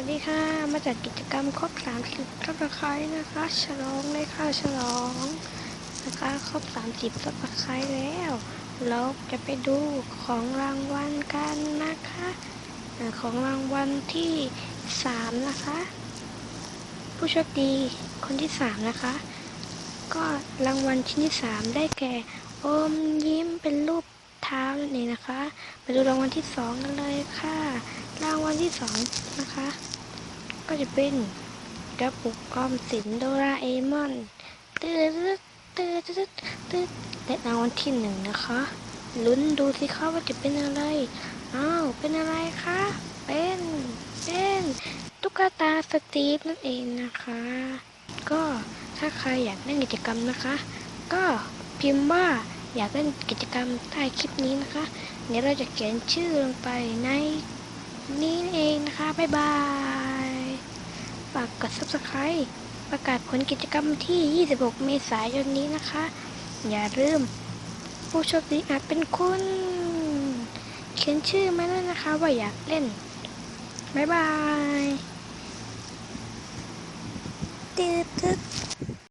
วัสดีค่ะ มาจากกิจกรรมครบ 30ซับสไครต์นะคะ ฉลองเลยค่ะ ฉลองนะคะ ครบ 30ซับสไครต์แล้ว เราจะไปดูของรางวัลกันนะคะ ของรางวัลที่ 3 นะคะ ผู้โชคดีคนที่ 3 นะคะ ก็รางวัลชิ้นที่ 3 ได้แก่ อมยิ้มเป็นรูป นั่นเองนะคะไปดูรางวัลที่2กันเลยค่ะ รางวัลที่2นะคะ ก็จะเป็นกระปุกออมสินโดราเอมอนตืดตืดตืดตืดและรางวัลที่หนึ่งนะคะลุ้นดูสิคะว่าจะเป็นอะไร อ้าว เป็นอะไรคะ เป็น เป็นตุ๊กตาสตีฟนั่นเองนะคะ ก็ถ้าใครอยากเล่นกิจกรรมนะคะ ก็พิมพ์ว่า อยากเล่นกิจกรรมใต้คลิปนี้นะคะเดี๋ยวเราจะเขียนชื่อลงไปในนี้เองนะคะ บ๊ายบาย ฝากกด subscribe ประกาศผลกิจกรรมที่ 26 เมษายนนี้นะคะ อย่าลืมผู้โชคดีอาจเป็นคุณ เขียนชื่อมาด้วนะคะ ว่าอยากเล่น บ๊ายบายตืดตึ๊ด